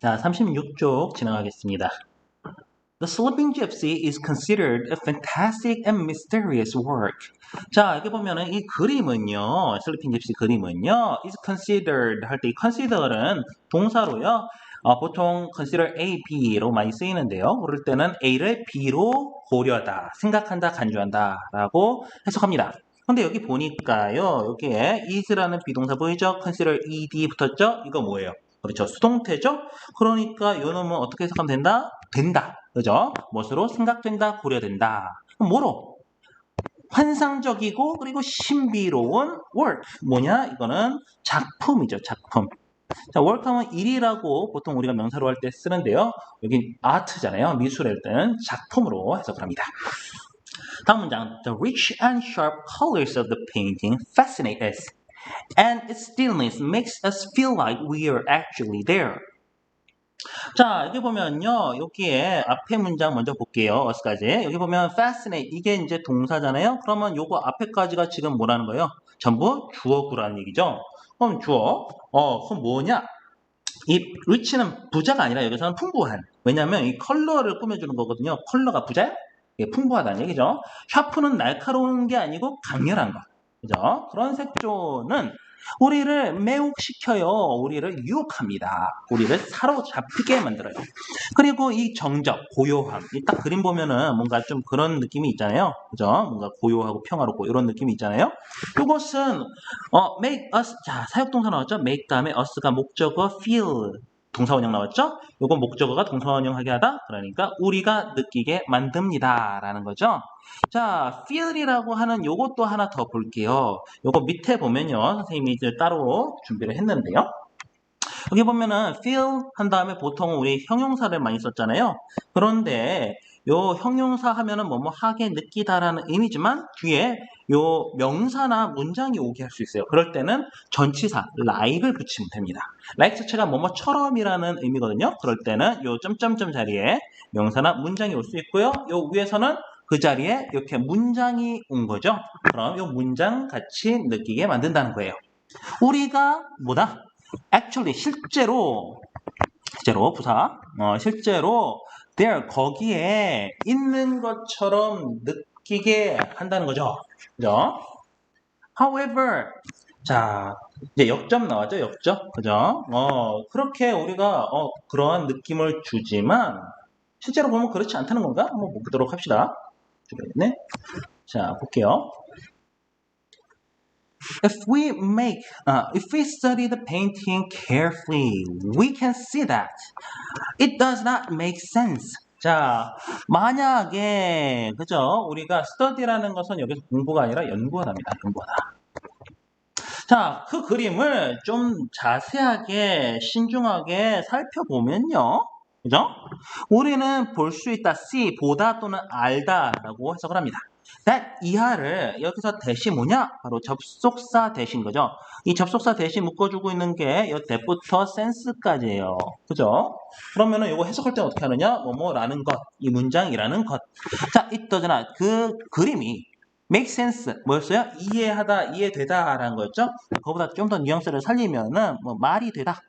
자, 36쪽 지나가겠습니다. The Sleeping Gypsy is considered a fantastic and mysterious work. 자, 여기 보면은 이 그림은요, 슬리핑 집시 그림은요, is considered 할 때 이 consider은 동사로요, 어, 보통 consider A, B로 많이 쓰이는데요. 그럴 때는 A를 B로 고려하다, 생각한다, 간주한다 라고 해석합니다. 근데 여기 보니까요, 여기에 is라는 비동사 보이죠? consider ed 붙었죠? 이거 뭐예요? 그렇죠. 수동태죠? 그러니까 요 놈은 어떻게 해석하면 된다? 된다. 그죠? 무엇으로 생각된다, 고려된다. 그럼 뭐로? 환상적이고 그리고 신비로운 work. 뭐냐? 이거는 작품이죠. 작품. 자, work하면 일이라고 보통 우리가 명사로 할 때 쓰는데요. 여기 아트잖아요. 미술할 때는 작품으로 해석을 합니다. 다음 문장. The rich and sharp colors of the painting fascinate us. And its stillness makes us feel like we are actually there. 자, 여기 보면요. 여기에 앞에 문장 먼저 볼게요. 어스까지. 여기 보면 fascinate 이게 이제 동사잖아요. 그러면 요거 앞에까지가 지금 뭐라는 거예요? 전부 주어구라는 얘기죠. 그럼 주어. 어, 그럼 뭐냐? 이 rich는 부자가 아니라 여기서는 풍부한. 왜냐면 이 컬러를 꾸며주는 거거든요. 컬러가 부자야? 이게 풍부하다는 얘기죠. 샤프는 날카로운 게 아니고 강렬한 거. 그죠? 그런 색조는 우리를 매혹시켜요. 우리를 유혹합니다. 우리를 사로잡히게 만들어요. 그리고 이 정적, 고요함. 이딱 그림 보면은 뭔가 좀 그런 느낌이 있잖아요. 그죠? 뭔가 고요하고 평화롭고 이런 느낌이 있잖아요. 이것은 어, make us 자, 사역동사 나왔죠? make 다음에 us가 목적어 feel 동사원형 나왔죠? 요거 목적어가 동사원형하게 하다. 그러니까 우리가 느끼게 만듭니다. 라는 거죠. 자, feel이라고 하는 요것도 하나 더 볼게요. 요거 밑에 보면요. 선생님이 이제 따로 준비를 했는데요. 여기 보면은 feel 한 다음에 보통 우리 형용사를 많이 썼잖아요. 그런데 요 형용사 하면은 뭐뭐 하게 느끼다라는 의미지만 뒤에 요 명사나 문장이 오게 할 수 있어요. 그럴 때는 전치사 like을 붙이면 됩니다. like 자체가 뭐뭐처럼이라는 의미거든요. 그럴 때는 요 점점점 자리에 명사나 문장이 올 수 있고요. 요 위에서는 그 자리에 이렇게 문장이 온 거죠. 그럼 이 문장 같이 느끼게 만든다는 거예요. 우리가 뭐다? actually 실제로 실제로 부사 어, 실제로 there 거기에 있는 것처럼 느끼게 한다는 거죠. 그죠? However 자 이제 역점 나왔죠 역점 그죠? 어 그렇게 우리가 어, 그러한 느낌을 주지만 실제로 보면 그렇지 않다는 건가? 한번 보도록 합시다. 네. 자, 볼게요. If we make, uh, if we study the painting carefully, we can see that it does not make sense. 자, 만약에, 그죠? 우리가 study라는 것은 여기서 공부가 아니라 연구하답니다. 연구하다. 자, 그 그림을 좀 자세하게, 신중하게 살펴보면요. 그죠? 우리는 볼 수 있다, see, 보다 또는 알다 라고 해석을 합니다. that 이하를 여기서 대시 뭐냐? 바로 접속사 대신 거죠. 이 접속사 대신 묶어주고 있는 게 이 that부터 sense까지예요. 그죠? 그러면은 이거 해석할 때 어떻게 하느냐? 뭐뭐라는 것, 이 문장이라는 것. 자, it does not. 그 그림이 make sense 뭐였어요? 이해하다, 이해되다라는 거였죠. 그거보다 좀 더 뉘앙스를 살리면은 뭐 말이 되다.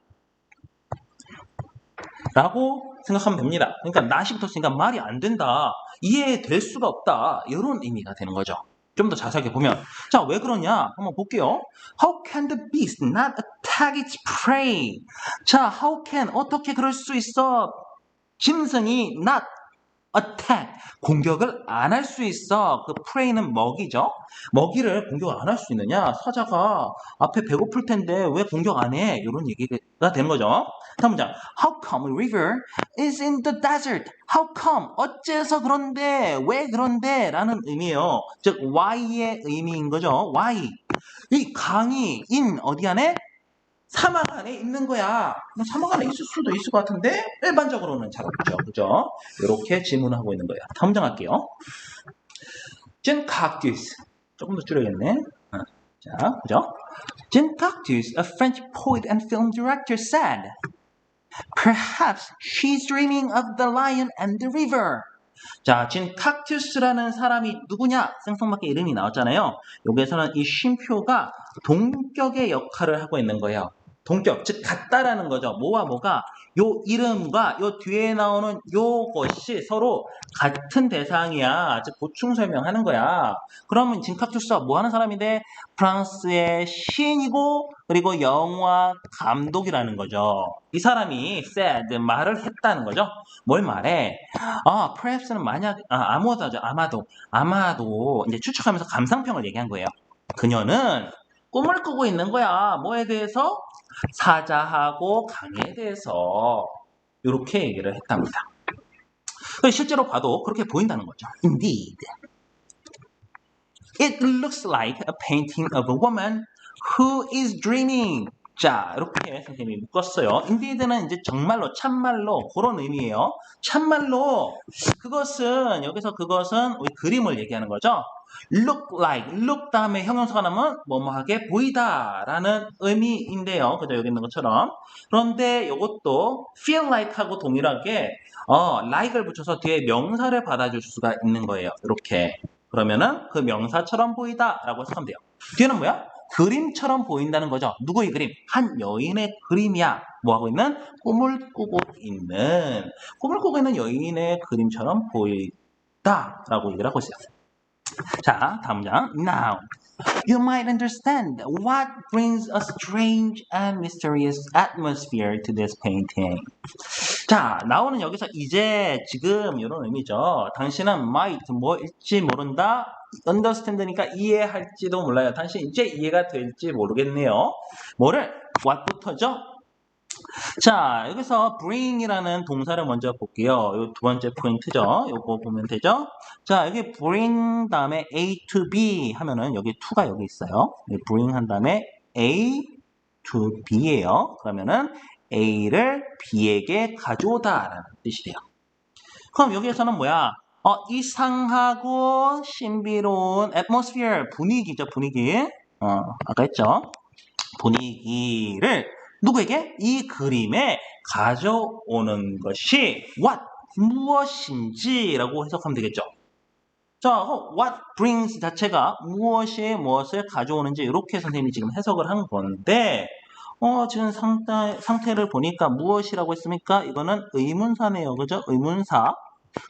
라고 생각하면 됩니다. 그러니까 낫이 붙었으니까 말이 안 된다. 이해될 수가 없다. 이런 의미가 되는 거죠. 좀 더 자세하게 보면 자 왜 그러냐 한번 볼게요. How can the beast not attack its prey? 자 how can 어떻게 그럴 수 있어? 짐승이 not attack 공격을 안 할 수 있어. 그 prey는 먹이죠. 먹이를 공격 안 할 수 있느냐? 사자가 앞에 배고플 텐데 왜 공격 안 해? 이런 얘기가 되는 거죠. 다음 문장. How come river is in the desert? How come? 어째서 그런데? 왜 그런데? 라는 의미예요. 즉 why의 의미인 거죠. why. 이 강이 in 어디 안에? 사막 안에 있는 거야. 사막 안에 있을 수도 있을 것 같은데 일반적으로는 잘 없죠. 그죠? 이렇게 질문하고 있는 거예요. 다음 장 할게요. Jean Cactus. 조금 더 줄여야겠네. 어, 자, 그죠? Jean Cactus, a French poet and film director, said, Perhaps she's dreaming of the lion and the river. 자, 진 칵투스라는 사람이 누구냐? 생성맞게 이름이 나왔잖아요. 여기에서는 이 쉼표가 동격의 역할을 하고 있는 거예요. 동격, 즉 같다라는 거죠. 뭐와 뭐가 요 이름과 요 뒤에 나오는 요것이 서로 같은 대상이야. 즉 보충 설명하는 거야. 그러면 진카투스가 뭐 하는 사람인데 프랑스의 시인이고 그리고 영화 감독이라는 거죠. 이 사람이 said 말을 했다는 거죠. 뭘 말해? 아, perhaps는 만약 아, 아무도 아마도 아마도 이제 추측하면서 감상평을 얘기한 거예요. 그녀는 꿈을 꾸고 있는 거야. 뭐에 대해서? 사자하고 강에 대해서 이렇게 얘기를 했답니다. 실제로 봐도 그렇게 보인다는 거죠. Indeed. It looks like a painting of a woman who is dreaming. 자, 이렇게 선생님이 묶었어요. indeed는 이제 정말로, 참말로, 그런 의미예요. 참말로, 그것은, 여기서 그것은 우리 그림을 얘기하는 거죠. look like, look 다음에 형용사가 나면 뭐뭐하게 보이다 라는 의미인데요. 그죠? 여기 있는 것처럼. 그런데 이것도 feel like 하고 동일하게 어, like을 붙여서 뒤에 명사를 받아줄 수가 있는 거예요. 이렇게. 그러면은 그 명사처럼 보이다 라고 해석하면 돼요. 뒤에는 뭐야? 그림처럼 보인다는 거죠. 누구의 그림? 한 여인의 그림이야. 뭐 하고 있는? 꿈을 꾸고 있는. 꿈을 꾸고 있는 여인의 그림처럼 보이다. 라고 얘기를 하고 있어요. 자, 다음 장. Now, you might understand what brings a strange and mysterious atmosphere to this painting. 자, 나오는 여기서 이제 지금 이런 의미죠. 당신은 might 뭐일지 모른다. Understand니까 이해할지도 몰라요. 당신 이제 이해가 될지 모르겠네요. 뭐를? what부터죠? 자, 여기서 bring이라는 동사를 먼저 볼게요. 이 두 번째 포인트죠. 요거 보면 되죠? 자, 여기 bring 다음에 A to B 하면은 여기 to가 여기 있어요. bring 한 다음에 A to B예요. 그러면은 A를 B에게 가져오다라는 뜻이 돼요. 그럼 여기에서는 뭐야? 어, 이상하고 신비로운 atmosphere, 분위기죠, 분위기. 어, 아까 했죠? 분위기를 누구에게? 이 그림에 가져오는 것이 what? 무엇인지라고 해석하면 되겠죠. 자, what brings 자체가 무엇이 무엇을 가져오는지 이렇게 선생님이 지금 해석을 한 건데 어, 지금 상태, 상태를 보니까 무엇이라고 했습니까? 이거는 의문사네요. 그죠? 의문사.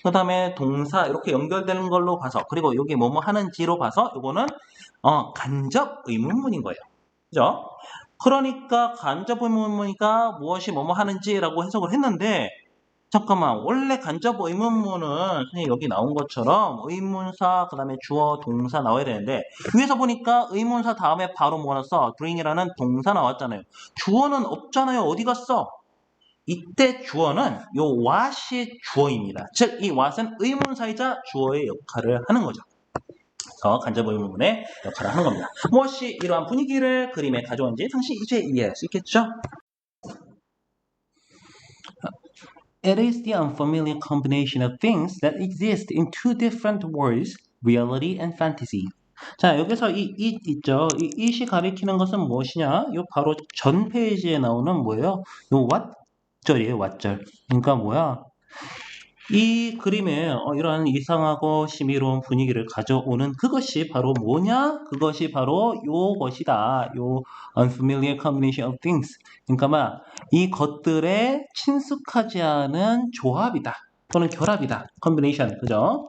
그 다음에 동사 이렇게 연결되는 걸로 봐서 그리고 여기 뭐뭐 하는지로 봐서 이거는 어, 간접 의문문인 거예요. 그죠? 그러니까 간접 의문문이가 무엇이 뭐뭐 하는지라고 해석을 했는데 잠깐만 원래 간접 의문문은 여기 나온 것처럼 의문사 그 다음에 주어 동사 나와야 되는데 위에서 보니까 의문사 다음에 바로 뭐가 써? bring이라는 동사 나왔잖아요 주어는 없잖아요 어디 갔어? 이때 주어는 요 what이 주어입니다 즉 이 what은 의문사이자 주어의 역할을 하는 거죠 그래서 간접 의문문의 역할을 하는 겁니다. 무엇이 이러한 분위기를 그림에 가져온지 당신 이제 이해할 수 있겠죠? It is the unfamiliar combination of things that exist in two different worlds, reality and fantasy. 자, 여기서 이, 이 있죠. 이 it이 가리키는 것은 무엇이냐? 요 바로 전 페이지에 나오는 뭐예요? 요 what 절이에요, what절. 그러니까 뭐야? 이 그림에 어, 이러한 이상하고 신비로운 분위기를 가져오는 그것이 바로 뭐냐? 그것이 바로 요것이다. 요 unfamiliar combination of things. 그러니까 이 것들의 친숙하지 않은 조합이다. 또는 결합이다. combination. 그죠?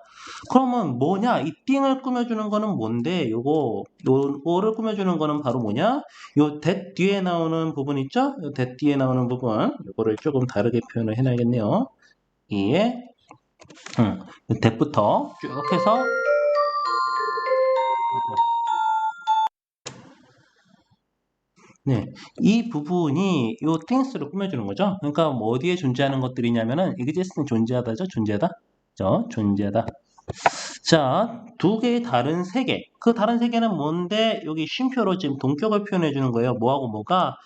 그러면 뭐냐? 이 띵을 꾸며주는 거는 뭔데? 요거, 요거를 꾸며주는 거는 바로 뭐냐? 요 that 뒤에 나오는 부분 있죠? 요 that 뒤에 나오는 부분. 요거를 조금 다르게 표현을 해놔야겠네요. 이에 음, 대부터 쭉 해서 네, 이 부분이 이 땡스를 꾸며주는 거죠. 그러니까 뭐 어디에 존재하는 것들이냐면은 exist는 존재하다죠, 존재하다, 저 존재하다. 자, 두 개의 다른 세계. 그 다른 세계는 뭔데? 여기 쉼표로 지금 동격을 표현해 주는 거예요. 뭐하고 뭐가?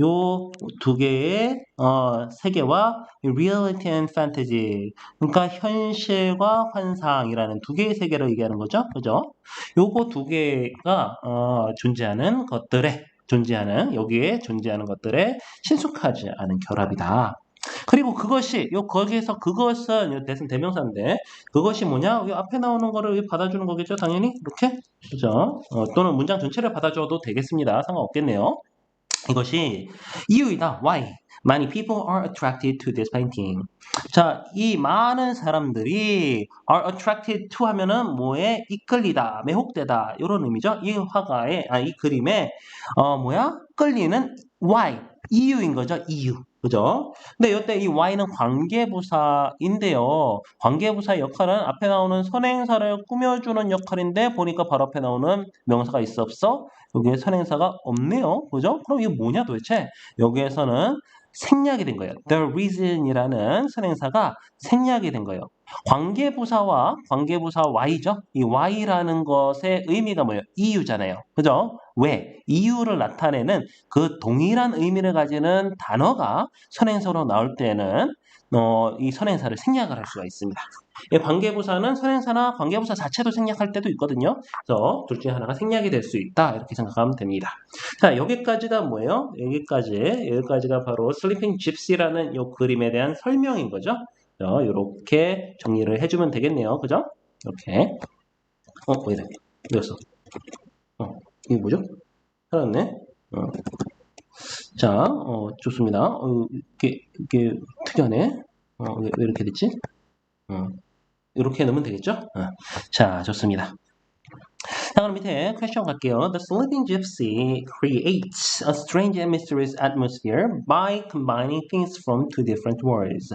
요 두 개의 어, 세계와 reality and fantasy. 그러니까 현실과 환상이라는 두 개의 세계를 얘기하는 거죠. 그죠? 요거 두 개가 어, 존재하는 것들에 존재하는 여기에 존재하는 것들에 친숙하지 않은 결합이다. 그리고 그것이 요 거기에서 그것은 대신 대명사인데 그것이 뭐냐? 이 앞에 나오는 거를 받아주는 거겠죠, 당연히 이렇게 그죠? 어, 또는 문장 전체를 받아줘도 되겠습니다. 상관없겠네요. 이것이 이유이다. Why? Many people are attracted to this painting. 자, 이 많은 사람들이 are attracted to 하면은 뭐에 이끌리다, 매혹되다 이런 의미죠. 이 화가의 아, 이 그림에 어 뭐야? 끌리는 why 이유인 거죠. 이유. 그죠? 근데 이때 이 Y는 관계부사인데요. 관계부사의 역할은 앞에 나오는 선행사를 꾸며주는 역할인데 보니까 바로 앞에 나오는 명사가 있어 없어? 여기에 선행사가 없네요. 그죠? 그럼 이게 뭐냐 도대체? 여기에서는 생략이 된 거예요. The reason이라는 선행사가 생략이 된 거예요. 관계부사와 관계부사 Y죠. 이 Y라는 것의 의미가 뭐예요? 이유잖아요. 그죠? 왜? 이유를 나타내는 그 동일한 의미를 가지는 단어가 선행사로 나올 때는 어, 이 선행사를 생략을 할 수가 있습니다. 이 관계부사는 선행사나 관계부사 자체도 생략할 때도 있거든요. 그래서 둘 중에 하나가 생략이 될 수 있다 이렇게 생각하면 됩니다. 자 여기까지가 뭐예요? 여기까지 여기까지가 바로 Sleeping Gypsy라는 이 그림에 대한 설명인 거죠. 이렇게 정리를 해주면 되겠네요. 그죠? 이렇게 어 왜이래 이랬어 어 이게 뭐죠? 살았네. 어. 자, 어, 좋습니다. 어, 이게, 이게 특이하네. 어, 왜, 왜 이렇게 됐지? 어, 이렇게 넣으면 되겠죠? 어. 자, 좋습니다. 자, 그럼 밑에 퀘스천 갈게요. The sleeping gypsy creates a strange and mysterious atmosphere by combining things from two different worlds.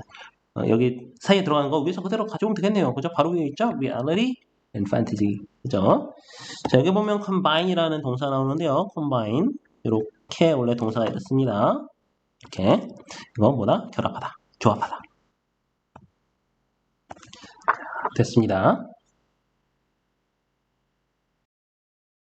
어, 여기 사이에 들어가는 거 위에서 그대로 가져오면 되겠네요. 그죠? 바로 위에 있죠? Reality and fantasy. 그죠? 자, 여기 보면 combine이라는 동사 나오는데요. combine. 이렇게 원래 동사가 이렇습니다. 이렇게. 이거 뭐다? 결합하다. 조합하다. 됐습니다.